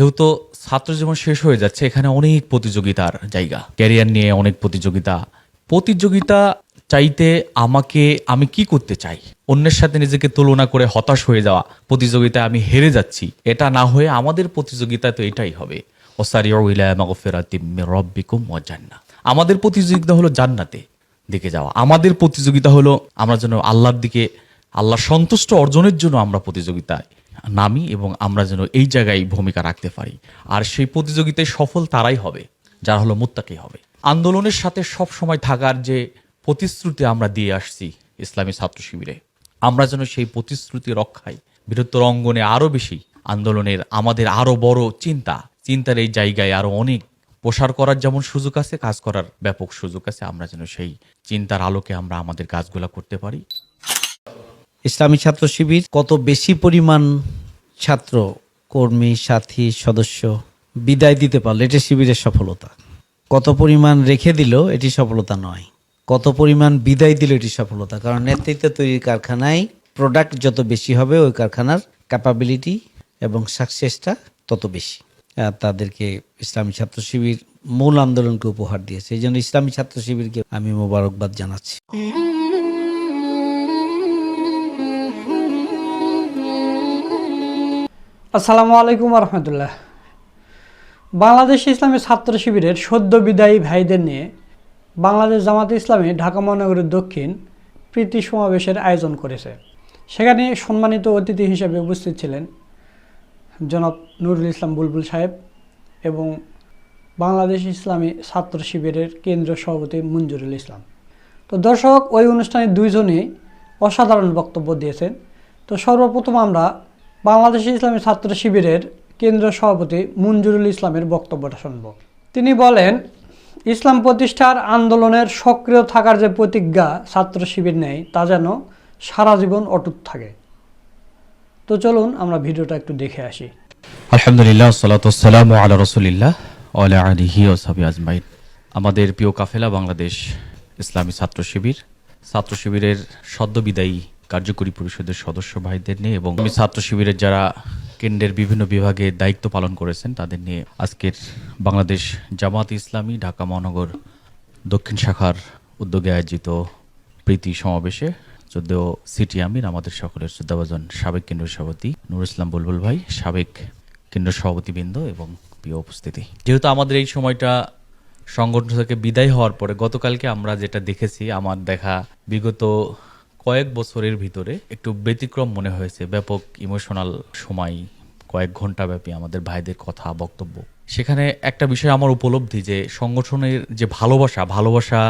যেহেতু ছাত্র জীবন শেষ হয়ে যাচ্ছে, এখানে অনেক প্রতিযোগিতার জায়গা। ক্যারিয়ার নিয়ে অনেক প্রতিযোগিতা। প্রতিযোগিতা চাইতে আমাকে আমি কি করতে চাই? অন্যের সাথে নিজেকে তুলনা করে হতাশ হয়ে যাওয়া প্রতিযোগিতায় আমি হেরে যাচ্ছি। এটা না হয়ে আমাদের প্রতিযোগিতা তো এটাই হবে। জান্নাহ। আমাদের প্রতিযোগিতা হলো জান্নাতে দিকে যাওয়া। আমাদের প্রতিযোগিতা হলো আমরা যেন আল্লাহর দিকে আল্লাহ সন্তুষ্ট অর্জনের জন্য আমরা প্রতিযোগিতায় নামি এবং আমরা যেন এই জায়গায় ভূমিকা রাখতে পারি। আর সেই প্রতিযোগিতায় সফল তারাই হবে, যারা হলো মুত্তাকি হবে। আন্দোলনের সাথে সব সময় থাকার যে প্রতিশ্রুতি আমরা দিয়ে আসছি ইসলামী ছাত্র শিবিরে, আমরা যেন সেই প্রতিশ্রুতি রক্ষায় বৃহত্তর অঙ্গনে আরও বেশি আন্দোলনের আমাদের আরও বড় চিন্তা, চিন্তার এই জায়গায় আরও অনেক প্রসার করার যেমন সুযোগ আছে, কাজ করার ব্যাপক সুযোগ আছে, আমরা যেন সেই চিন্তার আলোকে আমরা আমাদের কাজগুলো করতে পারি। ইসলামী ছাত্র শিবির কত বেশি পরিমাণ ছাত্র, কর্মী, সাথী, সদস্য বিদায় দিতে পারল? এটি শিবিরের সফলতা। কত পরিমাণ রেখে দিল, এটি সফলতা নয়। কত পরিমাণ বিদায় দিল, এটি সফলতা। কারণ নেতৃত্ব তৈরির কারখানায় প্রোডাক্ট যত বেশি হবে, ওই কারখানার ক্যাপাবিলিটি এবং সাকসেসটা তত বেশি। তাদেরকে ইসলামী ছাত্র শিবির মূল আন্দোলনকে উপহার দিয়েছে। এই জন্য ইসলামী ছাত্র শিবিরকে আমি মোবারকবাদ জানাচ্ছি। আসসালামু আলাইকুম রহমতুল্লাহ বাংলাদেশ ইসলামী ছাত্র শিবিরের সদ্য বিদায়ী ভাইদের নিয়ে বাংলাদেশ জামাতে ইসলামী ঢাকা মহানগরের দক্ষিণ প্রীতি সমাবেশের আয়োজন করেছে। সেখানে সম্মানিত অতিথি হিসেবে উপস্থিত ছিলেন জনাব নুরুল ইসলাম বুলবুল সাহেব এবং বাংলাদেশ ইসলামী ছাত্র শিবিরের কেন্দ্রীয় সভাপতি মঞ্জুরুল ইসলাম। তো দর্শক, ওই অনুষ্ঠানে দুইজনেই অসাধারণ বক্তব্য দিয়েছেন। তো সর্বপ্রথম আমরা বাংলাদেশ ইসলামী ছাত্র শিবিরের কেন্দ্রীয় সভাপতি মঞ্জুরুল ইসলামের বক্তব্যটা শুনব। তিনি বলেন, ইসলাম প্রতিষ্ঠার আন্দোলনের সক্রিয় থাকার যে প্রতিজ্ঞা ছাত্র শিবির নেয়, তা যেন সারা জীবন অটুট থাকে। তো চলুন আমরা ভিডিওটা একটু দেখে আসি। আলহামদুলিল্লাহ আমাদের প্রিয় কাফেলা বাংলাদেশ ইসলামী ছাত্র শিবির, ছাত্র শিবিরের সদ্য বিদায়ী কার্যকরী পরিষদের সদস্য ভাইদের নিয়ে এবং ছাত্র শিবিরের যারা কেন্দ্রের বিভিন্ন বিভাগে দায়িত্ব পালন করেছেন, তাদের নিয়ে আজকের বাংলাদেশ জামাত ইসলামী ঢাকা মহানগর দক্ষিণ শাখার উদ্যোগে আয়োজিত প্রীতি সমাবেশে যদিও সিটি আমির, আমাদের সকলের শ্রদ্ধাভাজন সাবেক কেন্দ্রীয় সভাপতি নুর ইসলাম বুলবুল ভাই, সাবেক কেন্দ্রীয় সভাপতিবৃন্দ এবং প্রিয় উপস্থিতি। যেহেতু আমাদের এই সময়টা সংগঠন থেকে বিদায় হওয়ার পরে গতকালকে আমরা যেটা দেখেছি, আমার দেখা বিগত কয়েক বছরের ভিতরে একটু ব্যতিক্রম মনে হয়েছে, ব্যাপক ইমোশনাল সময়, কয়েক ঘণ্টা ব্যাপী আমাদের ভাইদের কথা, বক্তব্য। সেখানে একটা বিষয় আমার উপলব্ধি যে সংগঠনের যে ভালোবাসা ভালোবাসা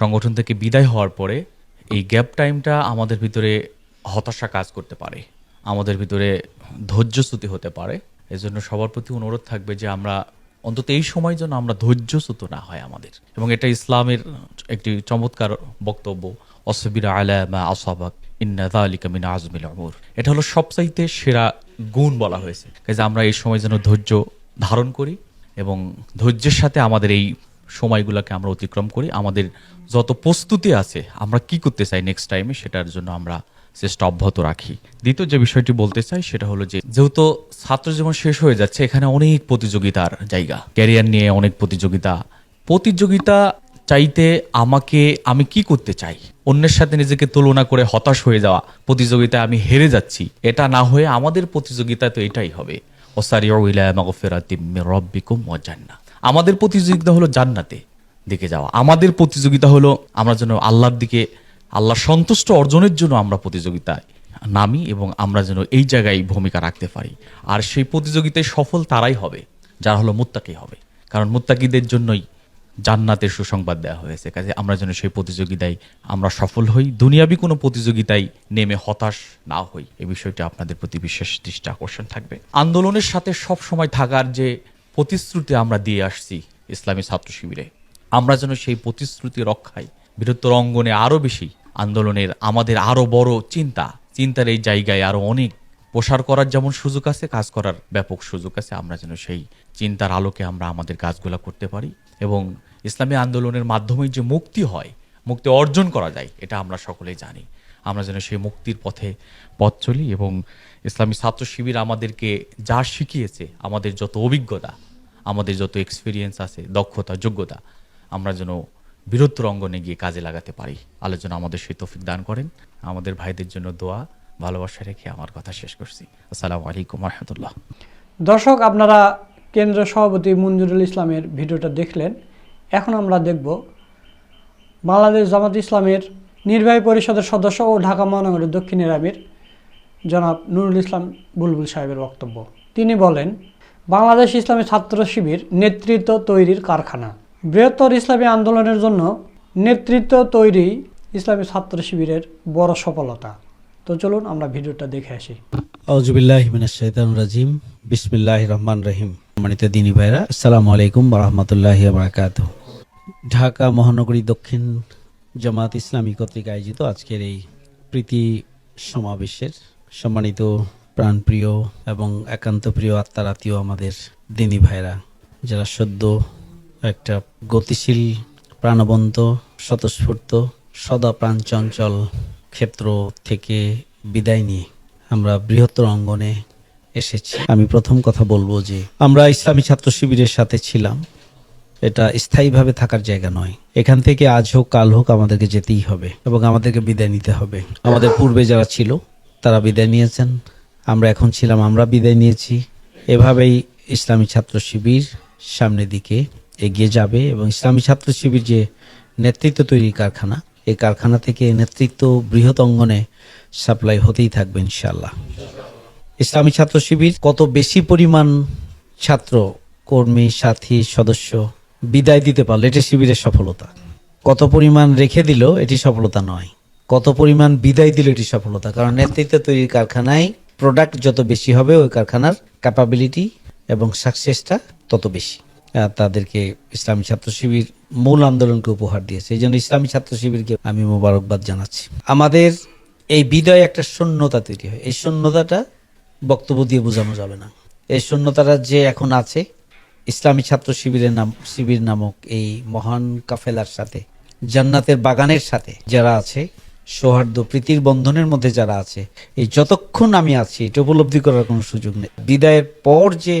সংগঠন থেকে বিদায় হওয়ার পরে এই গ্যাপ টাইমটা আমাদের ভিতরে হতাশা কাজ করতে পারে, আমাদের ভিতরে ধৈর্যচ্যুতি হতে পারে। এজন্য সবার প্রতি অনুরোধ থাকবে যে আমরা অন্তত এই সময় যেন আমরা ধৈর্যচ্যুত না হয় আমাদের। এবং এটা ইসলামের একটি চমৎকার বক্তব্য অসবির আলা মা আসাবাক, ইন্না যালিকা মিন আজমিল উমুর। এটা হলো সবচাইতে সেরা গুণ বলা হয়েছে। কাজে আমরা এই সময় যেন ধৈর্য ধারণ করি এবং ধৈর্যের সাথে আমাদের এই সময়গুলোকে আমরা অতিক্রম করি। আমাদের যত প্রস্তুতি আছে, আমরা কি করতে চাই নেক্সট টাইমে সেটার জন্য আমরা চেষ্টা অব্যাহত রাখি। দ্বিতীয় যে বিষয়টি বলতে চাই, সেটা হলো যে, যেহেতু ছাত্র জীবন শেষ হয়ে যাচ্ছে, এখানে অনেক প্রতিযোগিতার জায়গা। ক্যারিয়ার নিয়ে অনেক প্রতিযোগিতা। প্রতিযোগিতা চাইতে আমাকে আমি কি করতে চাই? অন্যের সাথে নিজেকে তুলনা করে হতাশ হয়ে যাওয়া। প্রতিযোগিতায় আমি হেরে যাচ্ছি। এটা না হয়ে আমাদের প্রতিযোগিতা তো এটাই হবে। জান্নাহ। আমাদের প্রতিযোগিতা হলো জান্নাতে দিকে যাওয়া। আমাদের প্রতিযোগিতা হলো আমরা যেন আল্লাহর দিকে আল্লাহ সন্তুষ্ট অর্জনের জন্য আমরা প্রতিযোগিতায় নামি এবং আমরা যেন এই জায়গায় ভূমিকা রাখতে পারি। আর সেই প্রতিযোগিতায় সফল তারাই হবে, যারা হলো মুত্তাকি হবে। কারণ মুত্তাকিদের জন্যই জান্নাতের সুসংবাদ দেওয়া হয়েছে। কাজে আমরা যেন সেই প্রতিযোগিতায় আমরা সফল হই, দুনিয়াবি কোনো প্রতিযোগিতায় নেমে হতাশ না হই। এ বিষয়টি আপনাদের প্রতি বিশেষ দৃষ্টি আকর্ষণ থাকবে। আন্দোলনের সাথে সব সময় থাকার যে প্রতিশ্রুতি আমরা দিয়ে আসছি ইসলামী ছাত্র শিবিরে, আমরা যেন সেই প্রতিশ্রুতি রক্ষায় বৃহত্তর অঙ্গনে আরও বেশি আন্দোলনের আমাদের আরও বড় চিন্তা। চিন্তার এই জায়গায় আরও অনেক প্রসার করার যেমন সুযোগ আছে, কাজ করার ব্যাপক সুযোগ আছে, আমরা যেন সেই চিন্তার আলোকে আমরা আমাদের কাজগুলো করতে পারি এবং ইসলামী আন্দোলনের মাধ্যমে যে মুক্তি হয়, মুক্তি অর্জন করা যায়, এটা আমরা সকলেই জানি। আমরা যেন সেই মুক্তির পথে পথ চলি এবং ইসলামী ছাত্র শিবির আমাদেরকে যা শিখিয়েছে, আমাদের যত অভিজ্ঞতা, আমাদের যত এক্সপিরিয়েন্স আছে, দক্ষতা, যোগ্যতা, আমরা যেন বীরত্বর অঙ্গনে গিয়ে কাজে লাগাতে পারি। আলোচনা আমাদের সেই তৌফিক দান করেন। আমাদের ভাইদের জন্য দোয়া, ভালোবাসা রেখে আমার কথা শেষ করছি। আসসালামু আলাইকুম রহমতুল্লাহ দর্শক, আপনারা কেন্দ্র সভাপতি মঞ্জুরুল ইসলামের ভিডিওটা দেখলেন। এখন আমরা দেখব বাংলাদেশ জামাত ইসলামের নির্বাহী পরিষদের সদস্য ও ঢাকা মহানগরের দক্ষিণের আমির জনাব নুরুল ইসলাম বুলবুল সাহেবের বক্তব্য। তিনি বলেন, বাংলাদেশ ইসলামী ছাত্র শিবির নেতৃত্ব তৈরির কারখানা। বৃহত্তর ইসলামী আন্দোলনের জন্য নেতৃত্ব তৈরি ইসলামী ছাত্র শিবিরের বড় সফলতা। তো চলুন আমরা ভিডিওটা দেখে আসি। রাজিম। বিসমিল্লাহির রহমান রহিম। সম্মানিত দিনী ভাইরা, আসসালামু আলাইকুম রাহমাতুল্লাহি ওয়া বারাকাতুহু। ঢাকা মহানগরী দক্ষিণ জামাত ইসলামী কর্তৃক আয়োজিত আজকের এই প্রীতি সমাবেশের সম্মানিত প্রাণপ্রিয় এবং একান্ত প্রিয় আত্মারাতীয় আমাদের দিনী ভাইরা, যারা সদ্য একটা গতিশীল, প্রাণবন্ত, স্বতঃস্ফূর্ত, সদা প্রাণ চঞ্চল ক্ষেত্র থেকে বিদায় নিয়ে আমরা বৃহত্তর অঙ্গনে এসেছি। আমি প্রথম কথা বলব যে আমরা ইসলামী ছাত্র শিবিরের সাথে ছিলাম। এটা স্থায়ীভাবে থাকার জায়গা নয়। এখান থেকে আজ হোক, কাল হোক আমাদেরকে যেতেই হবে এবং আমাদেরকে বিদায় নিতে হবে। আমাদের পূর্বে যারা ছিল, তারা বিদায় নিয়েছেন। আমরা এখন ছিলাম, আমরা বিদায় নিয়েছি। এভাবেই ইসলামী ছাত্র শিবির সামনের দিকে এগিয়ে যাবে এবং ইসলামী ছাত্র শিবির যে নেতৃত্ব তৈরির কারখানা, এই কারখানা থেকে নেতৃত্ব বৃহৎ অঙ্গনে সাপ্লাই হতেই থাকবে ইনশাল্লাহ ইসলামী ছাত্র শিবির, কত বেশি পরিমাণ ছাত্র, কর্মী, সাথী, সদস্য বিদায় দিতে পারল, এটি শিবিরের সফলতা। কত পরিমাণ রেখে দিল, এটি সফলতা নয়। কত পরিমাণ বিদায় দিল, এটি সফলতা। কারণ নেতৃত্ব তৈরির কারখানায় প্রোডাক্ট যত বেশি হবে, ওই কারখানার ক্যাপাবিলিটি এবং সাকসেসটা তত বেশি। তাদেরকে ইসলামী ছাত্র শিবির মূল আন্দোলনকে উপহার দিয়েছে। এই জন্য ইসলামী ছাত্র শিবিরকে আমি মোবারকবাদ জানাচ্ছি। আমাদের এই বিদায় একটা শূন্যতা তৈরি হয়। এই শূন্যতাটা বক্তব্য দিয়ে বোঝানো যাবে না। এই শূন্যতাটা যে এখন আছে, ইসলামী ছাত্র শিবিরের নাম শিবির নামক এই মহান কাফেলার সাথে, জান্নাতের বাগানের সাথে যারা আছে, সৌহার্দ্য, প্রীতির বন্ধনের মধ্যে যারা আছে, এই যতক্ষণ আমি আছি, এটা উপলব্ধি করার কোনো সুযোগ নেই। বিদায়ের পর যে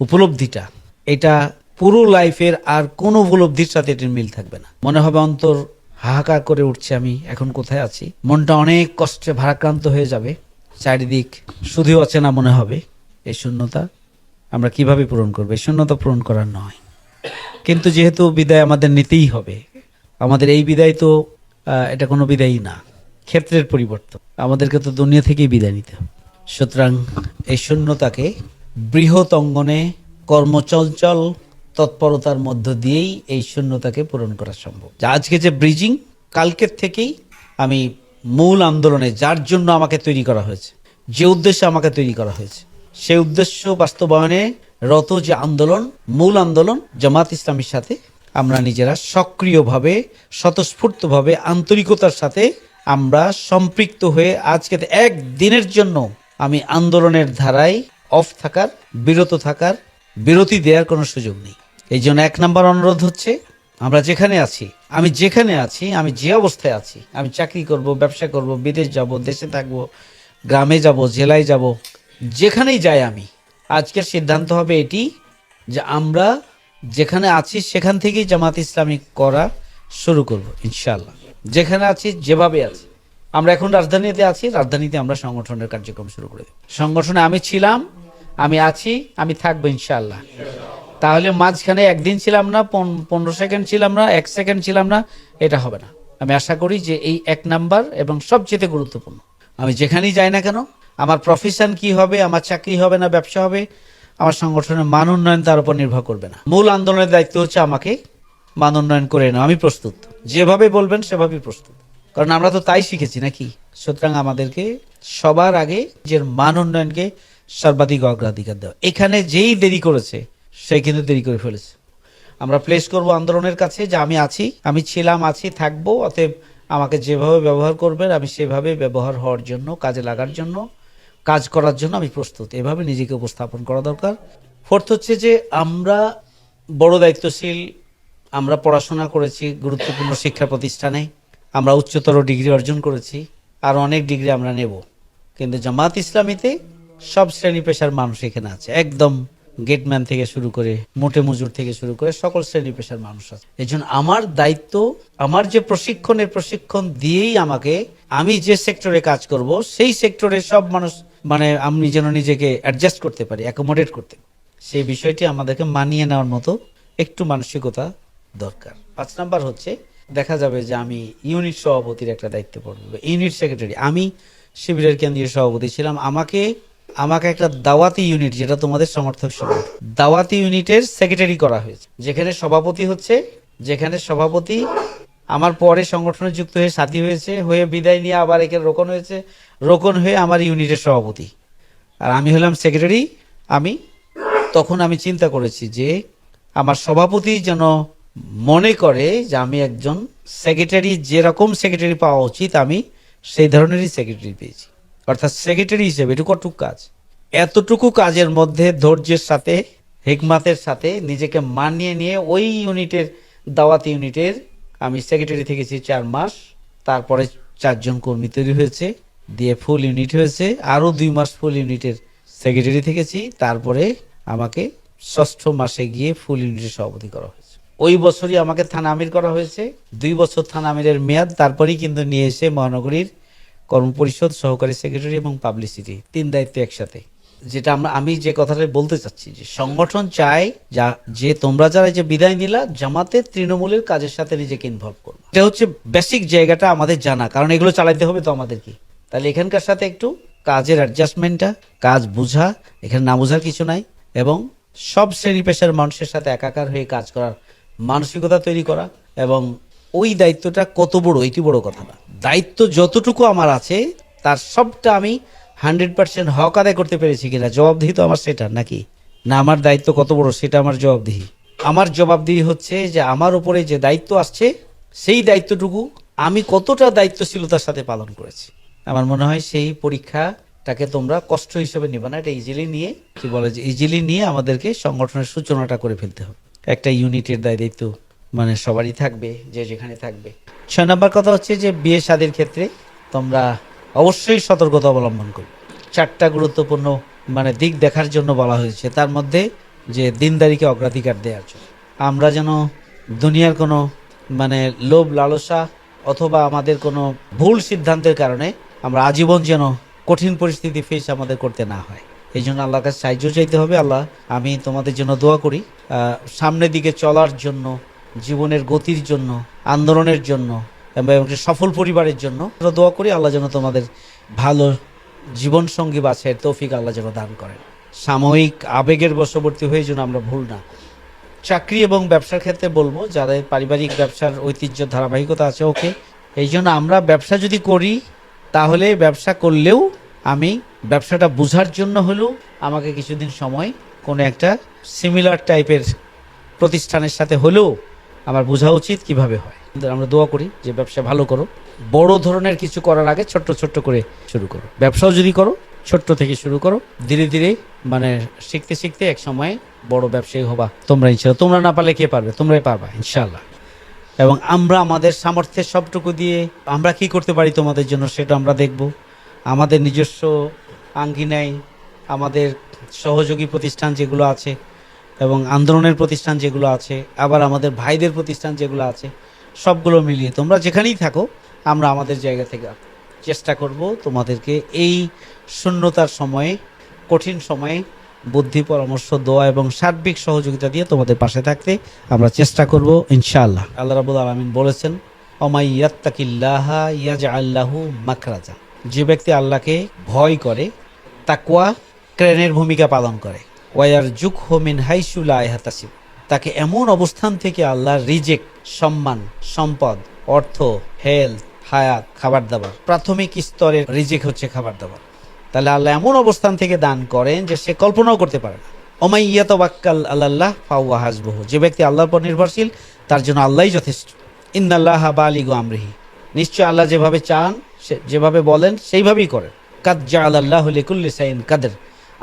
উপলব্ধিটা, এটা পুরো লাইফের আর কোনো উপলব্ধির সাথে এটির মিল থাকবে না। মনে হবে অন্তর হাহাকার করে উঠছে আমি, এখন কোথায় আছি? মনটা অনেক কষ্টে ভারাক্রান্ত হয়ে যাবে। চারিদিক শুধু অচেনা মনে হবে। এই শূন্যতা আমরা কীভাবে পূরণ করব? এই শূন্যতা পূরণ করার নয়। কিন্তু যেহেতু বিদায় আমাদের নিতেই হবে, আমাদের এই বিদায় তো এটা কোনো বিদায়ই না, ক্ষেত্রের পরিবর্তন। আমাদেরকে তো দুনিয়া থেকেই বিদায় নিতে হবে। সুতরাং এই শূন্যতাকে বৃহৎ অঙ্গনে কর্মচঞ্চল তৎপরতার মধ্য দিয়েই এই শূন্যতাকে পূরণ করা সম্ভব। যা আজকে যে ব্রিজিং কালকের থেকেই আমি মূল আন্দোলনে যার জন্য আমাকে তৈরি করা হয়েছে, যে উদ্দেশ্যে আমাকে তৈরি করা হয়েছে, সেই উদ্দেশ্য বাস্তবায়নে রত যে আন্দোলন, মূল আন্দোলন, জামাত ইসলামের সাথে আমরা নিজেরা সক্রিয়ভাবে, স্বতঃস্ফূর্তভাবে, আন্তরিকতার সাথে আমরা সম্পৃক্ত হয়ে আজকে এক দিনের জন্য আমি আন্দোলনের ধারায় অফ থাকার, বিরত থাকার, বিরতি দেওয়ার কোনো সুযোগ নেই। এই জন্য এক নম্বর অনুরোধ হচ্ছে, আমরা যেখানে আছি, আমি যেখানে আছি, আমি যে অবস্থায় আছি, আমি চাকরি করব, ব্যবসা করব, বিদেশ যাব, দেশে থাকব, গ্রামে যাব, জেলায় যাব, যেখানেই যাই আমি, আজকের সিদ্ধান্ত হবে এটি যে আমরা যেখানে আছি, সেখান থেকেই জামাত ইসলামী করা শুরু করব ইনশাল্লাহ যেখানে আছি, যেভাবে আছি। আমরা এখন রাজধানীতে আছি, রাজধানীতে আমরা সংগঠনের কার্যক্রম শুরু করে দেব। সংগঠনে আমি ছিলাম, আমি আছি, আমি থাকব ইনশাল্লাহ তাহলে মাঝখানে একদিন ছিলাম না, পন- পনেরো সেকেন্ড ছিলাম না, এক সেকেন্ড ছিলাম না, এটা হবে না। আমি আশা করি যে এই এক নাম্বার এবং সবচেয়ে গুরুত্বপূর্ণ। আমি যেখানেই যাই না কেন, আমার প্রফেশন কি হবে, আমার চাকরি হবে না, ব্যবসা হবে, আমার সংগঠনের মান উন্নয়ন তার উপর নির্ভর করবে না। মূল আন্দোলনের দায়িত্ব হচ্ছে আমাকে মান উন্নয়ন করে নাও আমি প্রস্তুত। যেভাবে বলবেন, সেভাবেই প্রস্তুত। কারণ আমরা তো তাই শিখেছি নাকি? সুতরাং আমাদেরকে সবার আগে যে মান উন্নয়নকে সর্বাধিক অগ্রাধিকার দেওয়া। এখানে যেই দেরি করেছে সে কিন্তু দেরি করে ফেলেছে। আমরা প্লেস করব আন্দোলনের কাছে, যে আমি আছি, আমি ছিলাম, আছি, থাকব, অতএব আমাকে যেভাবে ব্যবহার করবেন, আমি সেভাবে ব্যবহার হওয়ার জন্য, কাজে লাগার জন্য, কাজ করার জন্য আমি প্রস্তুত। এভাবে নিজেকে উপস্থাপন করা দরকার। ফোর্থ হচ্ছে যে আমরা বড় দায়িত্বশীল, আমরা পড়াশোনা করেছি গুরুত্বপূর্ণ শিক্ষা প্রতিষ্ঠানে, আমরা উচ্চতর ডিগ্রি অর্জন করেছি, আর অনেক ডিগ্রি আমরা নেব। কিন্তু জামাত ইসলামীতে সব শ্রেণি পেশার মানুষ এখানে আছে, একদম গেটম্যান থেকে শুরু করে, মোটে মজুর থেকে শুরু করে সকল শ্রেণি পেশার মানুষ আছে। এই জন্য আমার দায়িত্ব, আমার যে প্রশিক্ষণের প্রশিক্ষণ দিয়েই আমাকে, আমি যে সেক্টরে কাজ করব, সেই সেক্টরে সব মানুষ মানে আমি যেন নিজেকে অ্যাডজাস্ট করতে পারি অ্যাকোমোডেট করতে সেই বিষয়টি আমাদেরকে মানিয়ে নেওয়ার মতো একটু মানসিকতা দরকার। পাঁচ নাম্বার হচ্ছে, দেখা যাবে যে আমি ইউনিট সভাপতির একটা দায়িত্ব পড়ব, ইউনিট সেক্রেটারি। আমি শিবিরের কেন্দ্রীয় সভাপতি ছিলাম। আমাকে আমাকে একটা দাওয়াতি ইউনিট যেটা তোমাদের সমর্থক সভা। দাওয়াতি ইউনিটের সেক্রেটারি করা হয়েছে। যেখানে সভাপতি হচ্ছে, যেখানে সভাপতি আমার পরে সংগঠনে যুক্ত হয়ে সাথী হয়েছে, হয়ে বিদায় নিয়ে আবার এখানে রোকন হয়েছে। রোকন হয়ে আমার ইউনিটের সভাপতি। আর আমি হলাম সেক্রেটারি আমি তখন আমি চিন্তা করেছি যে আমার সভাপতি যেন মনে করে যে আমি একজন সেক্রেটারি যেরকম সেক্রেটারি পাওয়া উচিত, আমি সেই ধরনেরই সেক্রেটারি পেয়েছি। অর্থাৎ সেক্রেটারি হিসেবে, এটুকু কাজ। এতটুকু কাজের মধ্যে ধৈর্যের সাথে, হেকমাতের সাথে নিজেকে মানিয়ে নিয়ে ওই ইউনিটের, দাওয়াত ইউনিটের, আমি সেক্রেটারি থেকেছি চার মাস, তারপরে চারজন কর্মী তৈরি হয়েছে, দিয়ে ফুল ইউনিট হয়েছে, আরও দুই মাস ফুল ইউনিটের সেক্রেটারি থেকেছি তারপরে আমাকে ষষ্ঠ মাসে গিয়ে ফুল ইউনিটের সভাপতি করা হয়েছে। ওই বছরই আমাকে থানা আমির করা হয়েছে, দুই বছর থানা আমিরের মেয়াদ, তারপরেই কিন্তু নিয়ে এসে মহানগরীর কর্মপরিষদ, সহকারী সেক্রেটারি এবং পাবলিসিটি, তিন দায়িত্ব একসাথে। যেটা আমরা, আমি যে কথাটা বলতে চাচ্ছি, যে সংগঠন চায় যা, যে তোমরা যারা যে বিদায় নিলা জামাতের তৃণমূলের কাজের সাথে নিজেকে ইনভলভ করব। এটা হচ্ছে বেসিক জায়গাটা আমাদের জানা, কারণ এগুলো চালাইতে হবে তো আমাদেরকে তাহলে এখানকার সাথে একটু কাজের অ্যাডজাস্টমেন্টটা কাজ বোঝা, এখানে না বোঝার কিছু নাই, এবং সব শ্রেণি পেশার মানুষের সাথে একাকার হয়ে কাজ করার মানসিকতা তৈরি করা, এবং ওই দায়িত্বটা কত বড়, এটি বড় কথা না। দায়িত্ব যতটুকু আমার আছে, তার সবটা আমি হান্ড্রেড পার্সেন্ট হক আদায় করতে পেরেছি কিনা, জবাবদিহি তো আমার সেটা, নাকি? না, আমার দায়িত্ব কত বড়, সেটা আমার জবাবদিহি। আমার জবাবদিহি হচ্ছে যে আমার উপরে যে দায়িত্ব আসছে, সেই দায়িত্বটুকু আমি কতটা দায়িত্বশীলতার সাথে পালন করেছি। আমার মনে হয় সেই পরীক্ষাটাকে তোমরা কষ্ট হিসেবে নিবে না, এটা ইজিলি নিয়ে, কি বলে যে ইজিলি নিয়ে আমাদেরকে সংগঠনের সূচনাটা করে ফেলতে হবে। একটা ইউনিটের দায় দায়িত্ব মানে সবারই থাকবে, যে যেখানে থাকবে। ছয় নম্বর কথা হচ্ছে যে বিয়ে শাদীর ক্ষেত্রে তোমরা অবশ্যই সতর্কতা অবলম্বন করবে চারটা গুরুত্বপূর্ণ মানে দিক দেখার জন্য বলা হয়েছে। তার মধ্যে যে দিনদারিকে অগ্রাধিকার দেওয়ার জন্য। আমরা যেন দুনিয়ার কোনো মানে লোভ লালসা অথবা আমাদের কোনো ভুল সিদ্ধান্তের কারণে আমরা আজীবন যেন কঠিন পরিস্থিতি ফেস আমাদের করতে না হয়। এই জন্য আল্লাহর কাছে সাহায্য চাইতে হবে। আল্লাহ, আমি তোমাদের জন্য দোয়া করি। সামনের দিকে চলার জন্য জীবনের গতির জন্য, আন্দোলনের জন্য, এবং সফল পরিবারের জন্য। দোয়া করি আল্লাহ যেন তোমাদের ভালো জীবন সঙ্গী বাছাইয়ের তৌফিক আল্লাহ যেন দান করেন। সাময়িক আবেগের বশবর্তী হয়ে যেন আমরা ভুল না। চাকরি এবং ব্যবসার ক্ষেত্রে বলব, যাদের পারিবারিক ব্যবসার ঐতিহ্য, ধারাবাহিকতা আছে, ওকে। এই জন্য আমরা ব্যবসা যদি করি, তাহলে ব্যবসা করলেও আমি ব্যবসাটা বোঝার জন্য হলেও আমাকে কিছুদিন সময়, কোনো একটা সিমিলার টাইপের প্রতিষ্ঠানের সাথে হলেও আমার বোঝা উচিত কীভাবে হয়। আমরা দোয়া করি যে ব্যবসা ভালো করো। বড় ধরনের কিছু করার আগে ছোট্ট ছোট্ট করে শুরু করো। ব্যবসাও যদি করো, ছোট্ট থেকে শুরু করো, ধীরে ধীরে মানে শিখতে শিখতে এক সময় বড় ব্যবসায়ী হবা। তোমরা ইনশাল্লাহ, তোমরা না পারলে কে পারবে? তোমরাই পারবা ইনশাল্লাহ। এবং আমরা আমাদের সামর্থ্যের সবটুকু দিয়ে আমরা কি করতে পারি তোমাদের জন্য সেটা আমরা দেখব। আমাদের নিজস্ব আঙ্গিনায় আমাদের সহযোগী প্রতিষ্ঠান যেগুলো আছে এবং আন্দোলনের প্রতিষ্ঠান যেগুলো আছে, আবার আমাদের ভাইদের প্রতিষ্ঠান যেগুলো আছে, সবগুলো মিলিয়ে তোমরা যেখানেই থাকো, আমরা আমাদের জায়গা থেকে চেষ্টা করব তোমাদেরকে এই শূন্যতার সময়ে, কঠিন সময়ে বুদ্ধি, পরামর্শ, দোয়া এবং সার্বিক সহযোগিতা দিয়ে তোমাদের পাশে থাকতে আমরা চেষ্টা করব ইনশাআল্লাহ। আল্লাহ রাবুল আলমিন বলেছেন, অমাই ইয়াত্তাকিল্লাহা ইয়াজ আল্লাহু মাকরাজা যে ব্যক্তি আল্লাহকে ভয় করে তাকুয়া ক্রেনের ভূমিকা পালন করে। ওয়ার জুক হোমিন হাইসুলা হাতাসিব তাকে এমন অবস্থান থেকে আল্লাহ রিজেক সম্মান, সম্পদ, অর্থ, হেলথ, হায়াত খাবার দাবার প্রাথমিক স্তরের রিজেক হচ্ছে খাবার দাবার তাহলে আল্লাহ এমন অবস্থান থেকে দান করেন যে সে কল্পনাও করতে পারে না। ওমাই ইয়াতাবাক্কাল আল্লাহ ফাওয়া হাসবহু। যে ব্যক্তি আল্লাহর পর নির্ভরশীল, তার জন্য আল্লাহই যথেষ্ট। ইন্নাল্লাহ বালিগু আমরিহি। নিশ্চয় আল্লাহ যেভাবে চান যেভাবে বলেন, সেইভাবেই করেন। কাদ জা আল্লাহ লিকুল্লি সাইন কাদের।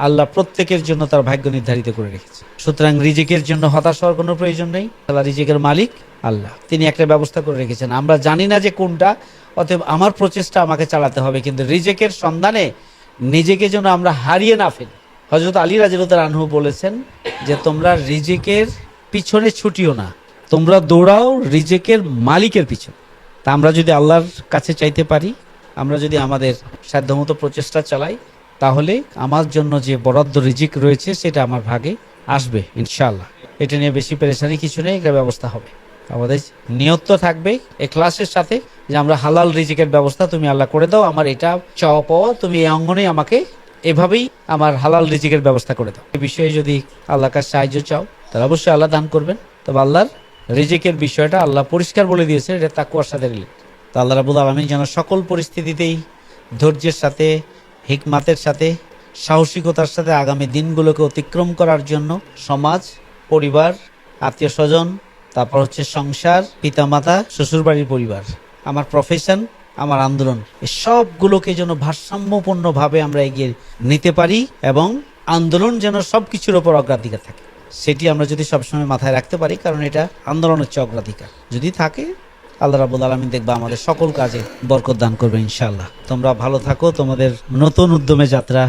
আল্লাহ প্রত্যেকের জন্য তার ভাগ্য নির্ধারিত করে রেখেছে। সুতরাং রিজিকের জন্য হতাশ হওয়ার কোনো প্রয়োজন নেই। আল্লাহ রিজিকের মালিক আল্লাহ। তিনি একটা ব্যবস্থা করে রেখেছেন। আমরা জানি না যে কোনটা, অতএব আমার প্রচেষ্টা আমাকে চালাতে হবে, কিন্তু রিজেকের সন্ধানে নিজেকে যেন আমরা হারিয়ে না ফেলি। হজরত আলী রাজিরুদ্দার আনহু বলেছেন যে, তোমরা রিজেকের পিছনে ছুটিও না। তোমরা দৌড়াও রিজেকের মালিকের পিছনে। তা আমরা যদি আল্লাহর কাছে চাইতে পারি, আমরা যদি আমাদের সাধ্যমতো প্রচেষ্টা চালাই তাহলে আমার জন্য যে বরাদ্দ রিজিক রয়েছে, সেটা আমার ভাগে আসবে, ইনশাআল্লাহ। এটা নিয়ে বেশি পেরেশানি কিছু নেই, এটা ব্যবস্থা হবে। আমাদের নিয়ত তো থাকবে ক্লাসের সাথে যে আমরা হালাল রিজিকের ব্যবস্থা তুমি আল্লাহ করে দাও, আমার এটা চাওয়া পাওয়া, তুমি এই অঙ্গনে আমাকে এভাবেই আমার হালাল রিজিকের ব্যবস্থা করে দাও। এই বিষয়ে যদি আল্লাহর কাছে সাহায্য চাও, তাহলে অবশ্যই আল্লাহ দান করবেন। তবে আল্লাহর রিজিকের বিষয়টা আল্লাহ পরিষ্কার বলে দিয়েছে এটা তাকুয়ার সাথে রিলেট তো আল্লাহ রাবুল আলমী যেন সকল পরিস্থিতিতেই ধৈর্যের সাথে হিকমাতের সাথে, সাহসিকতার সাথে আগামী দিনগুলোকে অতিক্রম করার জন্য সমাজ, পরিবার আত্মীয় স্বজন তারপর হচ্ছে সংসার, পিতামাতা, শ্বশুরবাড়ির পরিবার, আমার প্রফেশন আমার আন্দোলন সবগুলোকে যেন ভারসাম্যপূর্ণভাবে আমরা এগিয়ে নিতে পারি এবং আন্দোলন যেন সব কিছুর ওপর অগ্রাধিকার থাকে। সেটি আমরা যদি সবসময় মাথায় রাখতে পারি, কারণ এটা আন্দোলন হচ্ছে অগ্রাধিকার। যদি থাকে আল্লাহ রাবুল আলমিন দেখবা আমাদের সকল কাজে বরকত দান করবে ইনশাল্লাহ তোমরা ভালো থাকো, তোমাদের নতুন উদ্যমে যাত্রা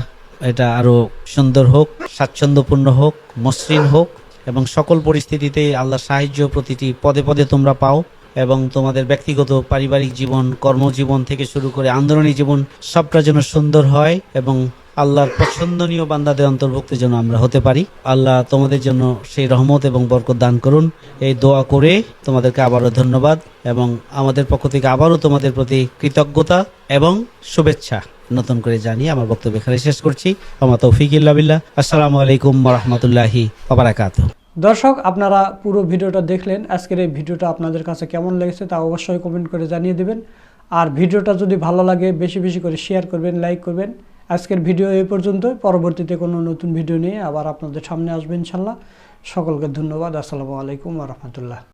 এটা আরও সুন্দর হোক, স্বাচ্ছন্দ্যপূর্ণ হোক, মসৃণ হোক এবং সকল পরিস্থিতিতে আল্লাহর সাহায্য প্রতিটি পদে পদে তোমরা পাও এবং তোমাদের ব্যক্তিগত পারিবারিক জীবন, কর্মজীবন থেকে শুরু করে আন্দোলনী জীবন সবটা যেন সুন্দর হয় এবং আল্লাহর পছন্দনীয় বান্দাদের অন্তর্ভুক্ত যেন আমরা হতে পারি। আল্লাহ তোমাদের জন্য সেই রহমত এবং বরকত দান করুন। এই দোয়া করে তোমাদেরকে আবারও ধন্যবাদ এবং আমাদের পক্ষ থেকে আবারও তোমাদের প্রতি কৃতজ্ঞতা এবং শুভেচ্ছা নতুন করে জানিয়ে আমার বক্তব্য এখানে শেষ করছি। আমার তৌফিক ইল্লা বিল্লাহ। আসসালামু আলাইকুম রহমতুল্লাহি আবরাকাতুহ দর্শক, আপনারা পুরো ভিডিওটা দেখলেন। আজকের এই ভিডিওটা আপনাদের কাছে কেমন লেগেছে তা অবশ্যই কমেন্ট করে জানিয়ে দেবেন। আর ভিডিওটা যদি ভালো লাগে, বেশি বেশি করে শেয়ার করবেন লাইক করবেন। আজকের ভিডিও এই পর্যন্ত পরবর্তীতে কোনো নতুন ভিডিও নিয়ে আবার আপনাদের সামনে আসবেন ইনশাল্লাহ। সকলকে ধন্যবাদ। আসসালামু আলাইকুম রহমতুল্লাহ।